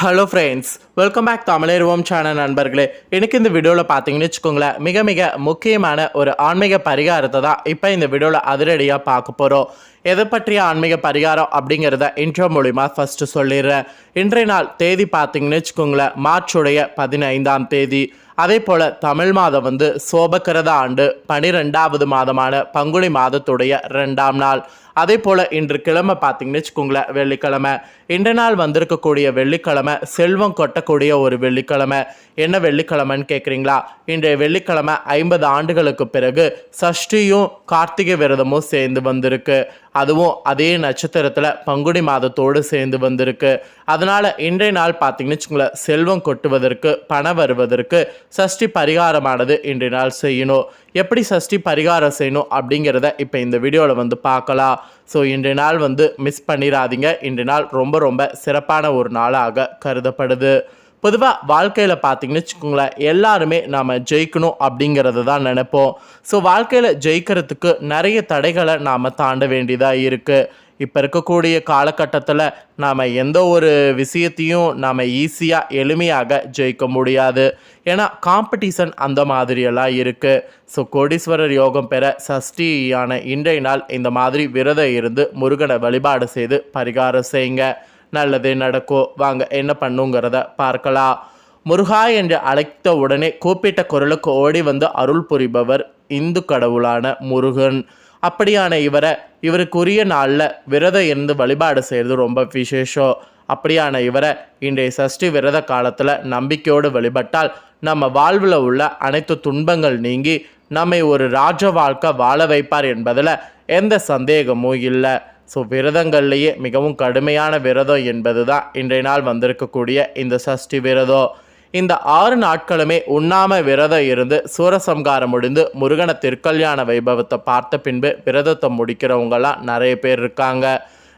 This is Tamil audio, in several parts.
Hello friends welcome back Tamilaruvom channel நண்பர்களே. எனக்கு இந்த வீடியோவில் பார்த்தீங்கன்னு வச்சுக்கோங்களேன் மிக மிக முக்கியமான ஒரு ஆன்மீக பரிகாரத்தை தான் இப்போ இந்த வீடியோவில் அதிரடியாக பார்க்க போகிறோம் எதை பற்றிய ஆன்மீக பரிகாரம் அப்படிங்கிறத இன்ட்ரோ மூலிமா ஃபஸ்ட்டு சொல்லிடுறேன். இன்றைய நாள் தேதி பார்த்தீங்கன்னு வச்சுக்கோங்களேன் மார்ச்சுடைய பதினைந்தாம் தேதி. அதே போல் தமிழ் மாதம் வந்து சோபக்கிரத ஆண்டு பனிரெண்டாவது மாதமான பங்குனி மாதத்துடைய ரெண்டாம் நாள். அதே போல் இன்று கிழமை பார்த்தீங்கன்னு வச்சுக்கோங்களேன் வெள்ளிக்கிழமை. இன்றைய நாள் வந்திருக்கக்கூடிய வெள்ளிக்கிழமை செல்வம் கொட்டக்கூடிய ஒரு வெள்ளிக்கிழமை. என்ன வெள்ளிக்கிழமைன்னு கேட்குறீங்களா இன்றைய வெள்ளிக்கிழமை ஐம்பது ஆண்டுகளுக்கு பிறகு சஷ்டியும் கார்த்திகை விரதமும் சேர்ந்து வந்திருக்கு. அதுவும் அதே நட்சத்திரத்தில் பங்குனி மாதத்தோடு சேர்ந்து வந்திருக்கு. அதனால் இன்றைய நாள் பார்த்தீங்கன்னு வச்சுக்கோங்களேன் செல்வம் கொட்டுவதற்கு பணம் வருவதற்கு சஷ்டி பரிகாரமானது இன்றைய நாள் செய்யணும். எப்படி சஷ்டி பரிகாரம் செய்யணும் அப்படிங்கிறத இப்போ இந்த வீடியோவில் வந்து பார்க்கலாம். ஸோ இன்றைய நாள் வந்து மிஸ் பண்ணிடாதீங்க. இன்றைய நாள் ரொம்ப ரொம்ப சிறப்பான ஒரு நாளாக கருதப்படுது. பொதுவாக வாழ்க்கையில் பார்த்தீங்கன்னு வச்சுக்கோங்களேன் எல்லாருமே நாம் ஜெயிக்கணும் அப்படிங்கிறது தான் நினைப்போம். ஸோ வாழ்க்கையில் ஜெயிக்கிறதுக்கு நிறைய தடைகளை நாம் தாண்ட வேண்டியதாக இருக்குது இப்போ இருக்கக்கூடிய காலகட்டத்தில் நாம் எந்த ஒரு விஷயத்தையும் நாம் ஈஸியாக எளிமையாக ஜெயிக்க முடியாது. ஏன்னா காம்படிஷன் அந்த மாதிரியெல்லாம் இருக்குது ஸோ கோடீஸ்வரர் யோகம் பெற சஷ்டியான இன்றைய நாள் இந்த மாதிரி விரதம் இருந்து முருகனை வழிபாடு செய்து பரிகாரம் செய்யுங்க. நல்லதே நடக்கும் வாங்க என்ன பண்ணுங்கிறத பார்க்கலாம். முருகா என்று அழைத்த உடனே கூப்பிட்ட குரலுக்கு ஓடி வந்து அருள் புரிபவர் இந்து கடவுளான முருகன். அப்படியான இவரை இவருக்குரிய நாளில் விரதம் இருந்து வழிபாடு செய்கிறது ரொம்ப விசேஷம். அப்படியான இவரை இன்றைய சஷ்டி விரத காலத்தில் நம்பிக்கையோடு வழிபட்டால் நம்ம வாழ்வில் உள்ள அனைத்து துன்பங்கள் நீங்கி நம்மை ஒரு ராஜ வாழ்க்கை வாழ வைப்பார் என்பதில் எந்த சந்தேகமும் இல்லை. ஸோ விரதங்கள்லேயே மிகவும் கடுமையான விரதம் என்பது தான் இன்றைய நாள் வந்திருக்கக்கூடிய இந்த சஷ்டி விரதம். இந்த ஆறு நாட்களுமே உண்ணாம விரதம் இருந்து சூரசம்காரம் முடிந்து முருகனை திருக்கல்யாண வைபவத்தை பார்த்த பின்பு விரதத்தை முடிக்கிறவங்கலாம் நிறைய பேர் இருக்காங்க.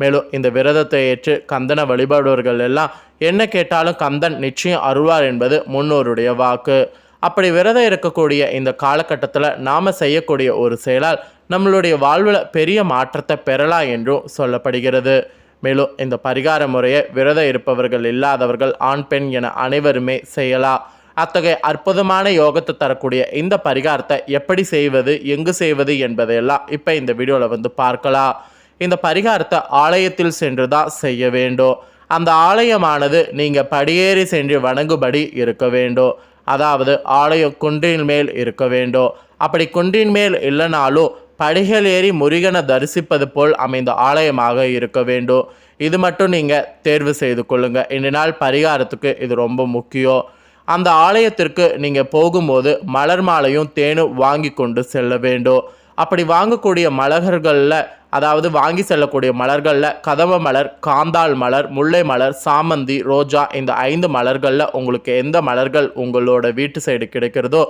மேலும் இந்த விரதத்தை ஏற்று கந்தனை வழிபடுவர்கள் எல்லாம் என்ன கேட்டாலும் கந்தன் நிச்சயம் அருள்வார் என்பது முன்னோருடைய வாக்கு. அப்படி விரதம் இருக்கக்கூடிய இந்த காலகட்டத்தில் நாம் செய்யக்கூடிய ஒரு செயலால் நம்மளுடைய வாழ்வில் பெரிய மாற்றத்தை பெறலாம் என்றும் சொல்லப்படுகிறது. மேலும் இந்த பரிகார முறையை விரதம் இருப்பவர்கள் இல்லாதவர்கள் ஆண் பெண் என அனைவருமே செய்யலாம் அத்தகைய அற்புதமான யோகத்தை தரக்கூடிய இந்த பரிகாரத்தை எப்படி செய்வது எங்கு செய்வது என்பதையெல்லாம் இப்போ இந்த வீடியோவில் வந்து பார்க்கலாம் இந்த பரிகாரத்தை ஆலயத்தில் சென்று தான் செய்ய வேண்டும். அந்த ஆலயமானது நீங்கள் படியேறி சென்று வணங்குபடி இருக்க வேண்டும். அதாவது ஆலயம் குன்றின் மேல் இருக்க வேண்டும். அப்படி குன்றின் மேல் இல்லைனாலும் படிகள் ஏறி முருகனை தரிசிப்பது போல் அமைந்த ஆலயமாக இருக்க வேண்டும். இது மட்டும் நீங்கள் தேர்வு செய்து கொள்ளுங்கள் இன்று நாள் பரிகாரத்துக்கு இது ரொம்ப முக்கியம். அந்த ஆலயத்திற்கு நீங்கள் போகும்போது மலர் மாலையும் தேனும் வாங்கி கொண்டு செல்ல வேண்டும். அப்படி வாங்கக்கூடிய மலர்களில் அதாவது வாங்கி செல்லக்கூடிய மலர்களில் கதவ மலர் காந்தாள் மலர் முல்லை மலர் சாமந்தி ரோஜா இந்த ஐந்து மலர்களில் உங்களுக்கு எந்த மலர்கள் உங்களோட வீட்டு சைடு கிடைக்கிறதோ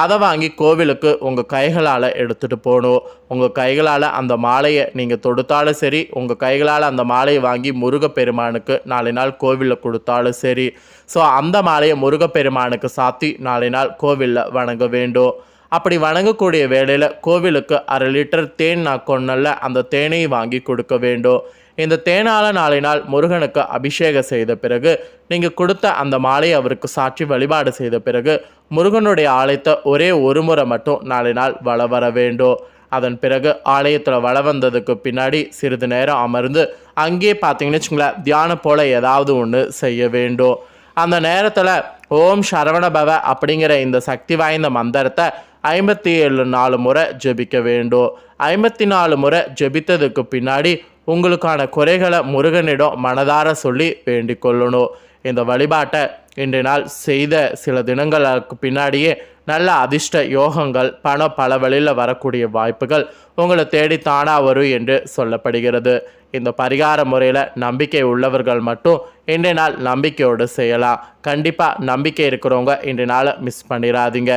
அதை வாங்கி கோவிலுக்கு உங்கள் கைகளால் எடுத்துகிட்டு போகணும். உங்கள் கைகளால் அந்த மாலையை நீங்கள் தொடுத்தாலும் சரி உங்கள் கைகளால் அந்த மாலையை வாங்கி முருகப்பெருமானுக்கு நாளை நாள் கோவிலில் கொடுத்தாலும் சரி. ஸோ அந்த மாலையை முருகப்பெருமானுக்கு சாத்தி நாளை நாள் கோவிலில் வணங்க வேண்டும். அப்படி வணங்கக்கூடிய வேளையில் கோவிலுக்கு அரை லிட்டர் தேன் நான் கொண்டல அந்த தேனையும் வாங்கி கொடுக்க வேண்டும். இந்த தேனால நாளை நாள் முருகனுக்கு அபிஷேகம் செய்த பிறகு நீங்கள் கொடுத்த அந்த மாலையை அவருக்கு சாற்றி வழிபாடு செய்த பிறகு முருகனுடைய ஆலயத்தை ஒரே ஒரு முறை மட்டும் நாளை நாள் வள வர வேண்டும். அதன் பிறகு ஆலயத்தில் வள வந்ததுக்கு பின்னாடி சிறிது நேரம் அமர்ந்து அங்கேயே பார்த்தீங்கன்னு வச்சுங்களேன் தியானம் போல் ஏதாவது ஒன்று செய்ய வேண்டும். அந்த நேரத்தில் ஓம் சரவணபவ அப்படிங்கிற இந்த சக்தி வாய்ந்த மந்திரத்தை ஐம்பத்தி ஏழு நாலு முறை ஜெபிக்க வேண்டும். ஐம்பத்தி நாலு முறை ஜெபித்ததுக்கு பின்னாடி உங்களுக்கான குறைகளை முருகனிடம் மனதார சொல்லி வேண்டிக் கொள்ளணும். இந்த வழிபாட்டை இன்று நாள் செய்த சில தினங்களுக்கு பின்னாடியே நல்ல அதிர்ஷ்ட யோகங்கள் பணம் பல வழியில் வரக்கூடிய வாய்ப்புகள் உங்களை தேடி தானா வரும் என்று சொல்லப்படுகிறது. இந்த பரிகார முறையில் நம்பிக்கை உள்ளவர்கள் மட்டும் இன்றைய நாள் நம்பிக்கையோடு செய்யலாம். கண்டிப்பாக நம்பிக்கை இருக்கிறவங்க இன்றைய நாளை மிஸ் பண்ணிடாதீங்க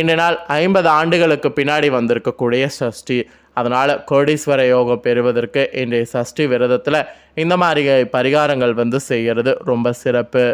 இன்றைய நாள் ஐம்பது ஆண்டுகளுக்கு பின்னாடி வந்திருக்கக்கூடிய சஷ்டி. அதனால் கோடீஸ்வர யோகம் பெறுவதற்கு இன்றைய சஷ்டி விரதத்தில் இந்த மாதிரி பரிகாரங்கள் வந்து செய்கிறது ரொம்ப சிறப்பு.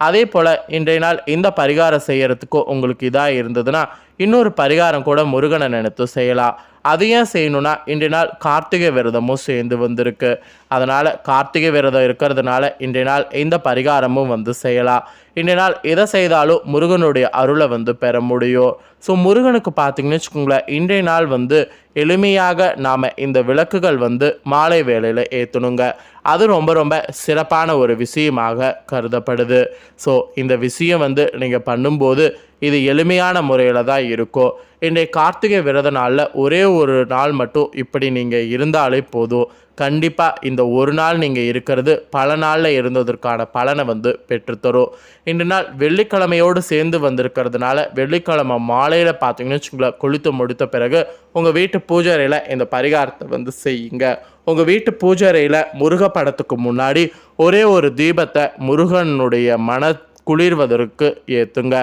அதே போல் இன்றைய நாள் இந்த பரிகாரம் செய்கிறதுக்கோ உங்களுக்கு இதாக இருந்ததுன்னா இன்னொரு பரிகாரம் கூட முருகனை நினைத்து செய்யலாம். அது ஏன் செய்யணும்னா இன்றைய நாள் கார்த்திகை விரதமும் சேர்ந்து வந்திருக்கு. அதனால் கார்த்திகை விரதம் இருக்கிறதுனால இன்றைய நாள் இந்த பரிகாரமும் வந்து செய்யலாம். இன்றைய நாள் எதை செய்தாலும் முருகனுடைய அருளை வந்து பெற முடியும். ஸோ முருகனுக்கு பார்த்தீங்கன்னு வச்சுக்கோங்களேன் இன்றைய நாள் வந்து எளிமையாக நாம் இந்த விளக்குகள் வந்து மாலை வேளையில் ஏற்றணுங்க அது ரொம்ப ரொம்ப சிறப்பான ஒரு விஷயமாக கருதப்படுது. ஸோ இந்த விஷயம் வந்து நீங்கள் பண்ணும்போது இது எளிமையான முறையில் தான் இருக்கும். இன்றைய கார்த்திகை விரத நாளில் ஒரே ஒரு நாள் மட்டும் இப்படி நீங்கள் இருந்தாலே போதும். கண்டிப்பாக இந்த ஒரு நாள் நீங்கள் இருக்கிறது பல நாளில் இருந்ததற்கான பலனை வந்து பெற்றுத்தரும் இன்று நாள் வெள்ளிக்கிழமையோடு சேர்ந்து வந்திருக்கிறதுனால வெள்ளிக்கிழமை மாலையில் பார்த்தீங்கன்னு வச்சுங்களேன் கொளுத்து முடித்த பிறகு உங்கள் வீட்டு பூஜாரையில் இந்த பரிகாரத்தை வந்து செய்யுங்க. உங்கள் வீட்டு பூஜாரையில் முருக படத்துக்கு முன்னாடி ஒரே ஒரு தீபத்தை முருகனுடைய மன குளிர்வதற்கு ஏற்றுங்க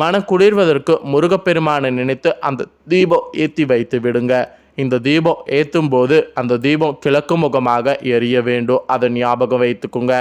மன குளிர்வதற்கு முருகப்பெருமானை நினைத்து அந்த தீபம் ஏற்றி வைத்து விடுங்க. இந்த தீபம் ஏற்றும் போது அந்த தீபம் கிழக்கு முகமாக எரிய வேண்டும். அதை ஞாபகம் வைத்துக்குங்க.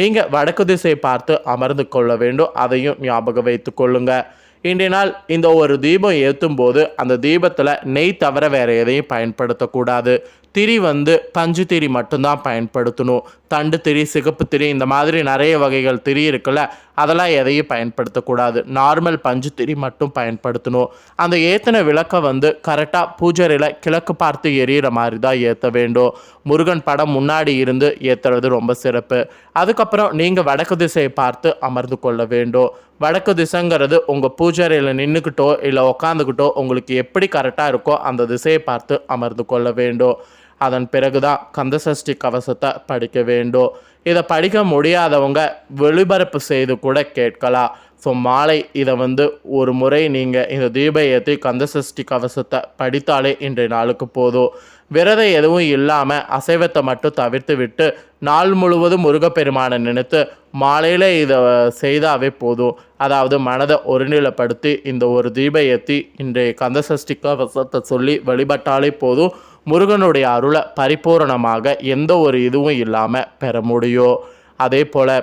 நீங்கள் வடக்கு திசை பார்த்து அமர்ந்து கொள்ள வேண்டும். அதையும் ஞாபகம் வைத்து கொள்ளுங்கள் இன்றைய நாள் இந்த ஒரு தீபம் ஏற்றும் போது அந்த தீபத்தில் நெய் தவிர வேறு எதையும் பயன்படுத்தக்கூடாது. திரி வந்து பஞ்சு திரி மட்டும்தான் பயன்படுத்தணும். தண்டு திரி சிகப்பு திரி இந்த மாதிரி நிறைய வகைகள் திரி இருக்குல்ல அதெல்லாம் எதையும் பயன்படுத்தக்கூடாது. நார்மல் பஞ்சு திரி மட்டும் பயன்படுத்தணும். அந்த ஏற்றின விளக்கை வந்து கரெக்டாக பூஜரையில் கிழக்கு பார்த்து எரியிற மாதிரி தான் ஏற்ற வேண்டும். முருகன் படம் முன்னாடி இருந்து ஏற்றுறது ரொம்ப சிறப்பு. அதுக்கப்புறம் நீங்கள் வடக்கு திசையை பார்த்து அமர்ந்து கொள்ள வேண்டும். வடக்கு திசைங்கிறது உங்கள் பூஜாரியில் நின்றுக்கிட்டோ இல்லை உக்காந்துக்கிட்டோ உங்களுக்கு எப்படி கரெக்டாக இருக்கோ அந்த திசையை பார்த்து அமர்ந்து கொள்ள வேண்டும். அதன் பிறகுதான் கந்தசஷ்டி கவசத்தை படிக்க வேண்டும். இதை படிக்க முடியாதவங்க வெளிபரப்பு செய்து கூட கேட்கலாம். ஸோ மாலை இதை வந்து ஒரு முறை நீங்கள் இந்த தீப ஏற்றி கந்தசஷ்டி கவசத்தை படித்தாலே இன்றைய நாளுக்கு போதும். விரதம் எதுவும் இல்லாமல் அசைவத்தை மட்டும் தவிர்த்து விட்டு நாள் முழுவதும் முருகப்பெருமானை நினைத்து மாலையில் இதை செய்தாவே போதும். அதாவது மனதை ஒருநிலைப்படுத்தி இந்த ஒரு தீப ஏற்றி இன்றைய கந்தசஷ்டி கவசத்தை சொல்லி வழிபட்டாலே போதும். முருகனுடைய அருளை பரிபூரணமாக எந்த ஒரு இதுவும் இல்லாமல் பெற முடியும். அதே போல்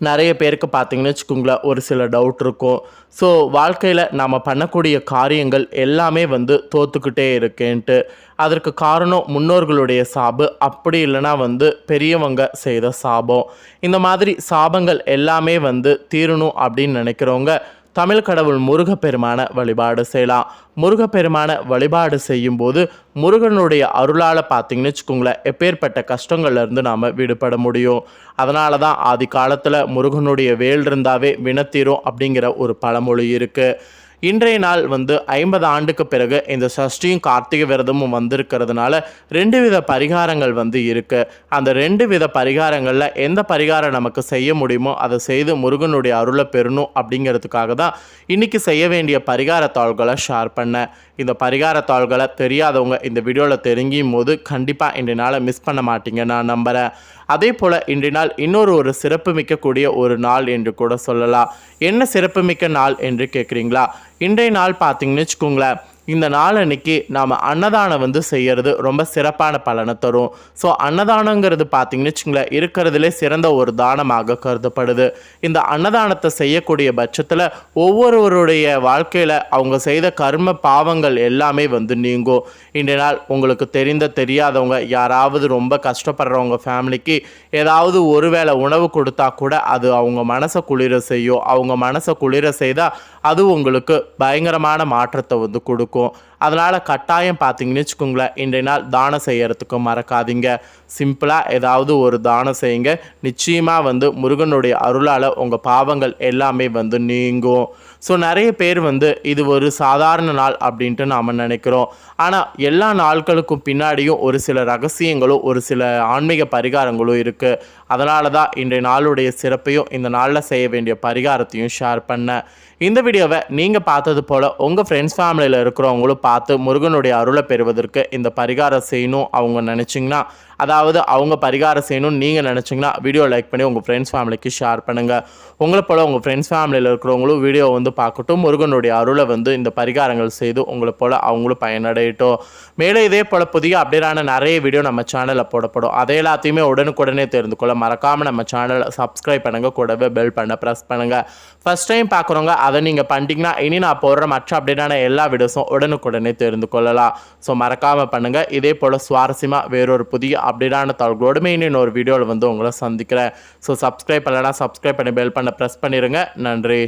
நிறைய பேருக்கு பார்த்தீங்கன்னு வச்சுக்கோங்களேன் ஒரு சில டவுட் இருக்கும். ஸோ வாழ்க்கையில் நாம் பண்ணக்கூடிய காரியங்கள் எல்லாமே வந்து தோத்துக்கிட்டே இருக்கேன்ட்டு. அதற்கு காரணம் முன்னோர்களுடைய சாபு. அப்படி இல்லைனா வந்து பெரியவங்க செய்த சாபம். இந்த மாதிரி சாபங்கள் எல்லாமே வந்து தீரணும் அப்படின்னு நினைக்கிறவங்க தமிழ் கடவுள் முருகப்பெருமான வழிபாடு செய்யலாம். முருகப்பெருமான வழிபாடு செய்யும்போது முருகனுடைய அருளால் பார்த்தீங்கன்னு வச்சுக்கோங்களேன் எப்பேற்பட்ட கஷ்டங்கள்லேருந்து நாம் விடுபட முடியும். அதனால தான் ஆதி காலத்தில் முருகனுடைய வேல் இருந்தாவே வினத்தீரும் அப்படிங்கிற ஒரு பழமொழி இருக்குது இன்றைய நாள் வந்து ஐம்பது ஆண்டுக்கு பிறகு இந்த சஷ்டியும் கார்த்திகை விரதமும் வந்திருக்கிறதுனால ரெண்டு வித பரிகாரங்கள் வந்து இருக்குது அந்த ரெண்டு வித பரிகாரங்களில் எந்த பரிகாரம் நமக்கு செய்ய முடியுமோ அதை செய்து முருகனுடைய அருளை பெறணும் அப்படிங்கிறதுக்காக தான் இன்றைக்கி செய்ய வேண்டிய பரிகார தாள்களை ஷேர் பண்ணேன். இந்த பரிகார தாள்களை தெரியாதவங்க இந்த வீடியோவில் தெரிஞ்சும் போது கண்டிப்பாக இன்றைய நாளை மிஸ் பண்ண மாட்டீங்க நான் நம்புகிறேன் அதே போல் இன்றைய நாள் இன்னொரு ஒரு சிறப்பு மிக்கக்கூடிய ஒரு நாள் என்று கூட சொல்லலாம். என்ன சிறப்புமிக்க நாள் என்று கேட்குறீங்களா இன்றைய நாள் பார்த்தீங்கன்னு வச்சுக்கோங்களேன். இந்த நாள் அன்னைக்கு நாம் அன்னதானம் வந்து செய்கிறது ரொம்ப சிறப்பான பலனை தரும். ஸோ அன்னதானங்கிறது பார்த்தீங்கன்னு வச்சுங்களேன் இருக்கிறதுலே சிறந்த ஒரு தானமாக கருதப்படுது. இந்த அன்னதானத்தை செய்யக்கூடிய பட்சத்தில் ஒவ்வொருவருடைய வாழ்க்கையில் அவங்க செய்த கர்ம பாவங்கள் எல்லாமே வந்து நீங்கும். இன்றைய நாள் உங்களுக்கு தெரிந்த தெரியாதவங்க யாராவது ரொம்ப கஷ்டப்படுறவங்க ஃபேமிலிக்கு ஏதாவது ஒருவேளை உணவு கொடுத்தா கூட அது அவங்க மனசை குளிர செய்யும். அவங்க மனசை குளிர செய்தால் அது உங்களுக்கு பயங்கரமான மாற்றத்தை வந்து கொடுக்கும். அதனால் கட்டாயம் பார்த்தீங்கன்னு வச்சுக்கோங்களேன் இன்றைய நாள் தானம் செய்கிறதுக்கும் மறக்காதீங்க. சிம்பிளாக ஏதாவது ஒரு தானம் செய்யுங்க. நிச்சயமாக வந்து முருகனுடைய அருளால் உங்கள் பாவங்கள் எல்லாமே வந்து நீங்கும். ஸோ நிறைய பேர் வந்து இது ஒரு சாதாரண நாள் அப்படின்ட்டு நாம் நினைக்கிறோம். ஆனால் எல்லா நாட்களுக்கும் பின்னாடியும் ஒரு சில ரகசியங்களும் ஒரு சில ஆன்மீக பரிகாரங்களும் இருக்குது அதனால தான் இன்றைய நாளுடைய சிறப்பையும் இந்த நாளில் செய்ய வேண்டிய பரிகாரத்தையும் ஷேர் பண்ணேன். இந்த வீடியோவை நீங்கள் பார்த்தது போல் உங்கள் ஃப்ரெண்ட்ஸ் ஃபேமிலியில் இருக்கிறவங்களும் பார்த்து முருகனுடைய அருளை பெறுவதற்கு இந்த பரிகாரம் செய்யணும் அவங்க நினச்சிங்கன்னா அதாவது அவங்க பரிகாரம் செய்யணும்னு நீங்கள் நினச்சிங்கன்னா வீடியோ லைக் பண்ணி உங்கள் ஃப்ரெண்ட்ஸ் ஃபேமிலிக்கு ஷேர் பண்ணுங்கள் உங்களை போல் உங்கள் ஃப்ரெண்ட்ஸ் ஃபேமிலியில் இருக்கிறவங்களும் வீடியோ வந்து பார்க்கட்டும். முருகனுடைய அருளை வந்து இந்த பரிகாரங்கள் செய்து உங்களை போல் அவங்களும் பயனடையட்டும். மேலும் இதே போல் புதிய அப்டேட்டான நிறைய வீடியோ நம்ம சேனலில் போடப்படும். அதை எல்லாத்தையுமே உடனுக்குடனே தெரிந்து கொள்ள மறக்காமல் நம்ம சேனலை சப்ஸ்கிரைப் பண்ணுங்கள் கூடவே பெல் பண்ண ப்ரெஸ் பண்ணுங்கள் ஃபஸ்ட் டைம் பார்க்குறவங்க அதை நீங்கள் பண்ணிட்டீங்கன்னா இனி நான் போடுற மற்ற அப்டேட்டான எல்லா வீடியோஸும் உடனுக்குடனே தெரிந்து கொள்ளலாம். ஸோ மறக்காமல் பண்ணுங்கள் இதே போல் சுவாரஸ்யமாக வேறொரு புதிய அப்டேட்டான தகவலோடுமே இன்னும் ஒரு வீடியோவில் வந்து உங்களை சந்திக்கிறேன். ஸோ சப்ஸ்கிரைப் பண்ணலாம் சப்ஸ்கிரைப் பண்ணி பெல் பண்ண ப்ரெஸ் பண்ணிடுங்க நன்றி.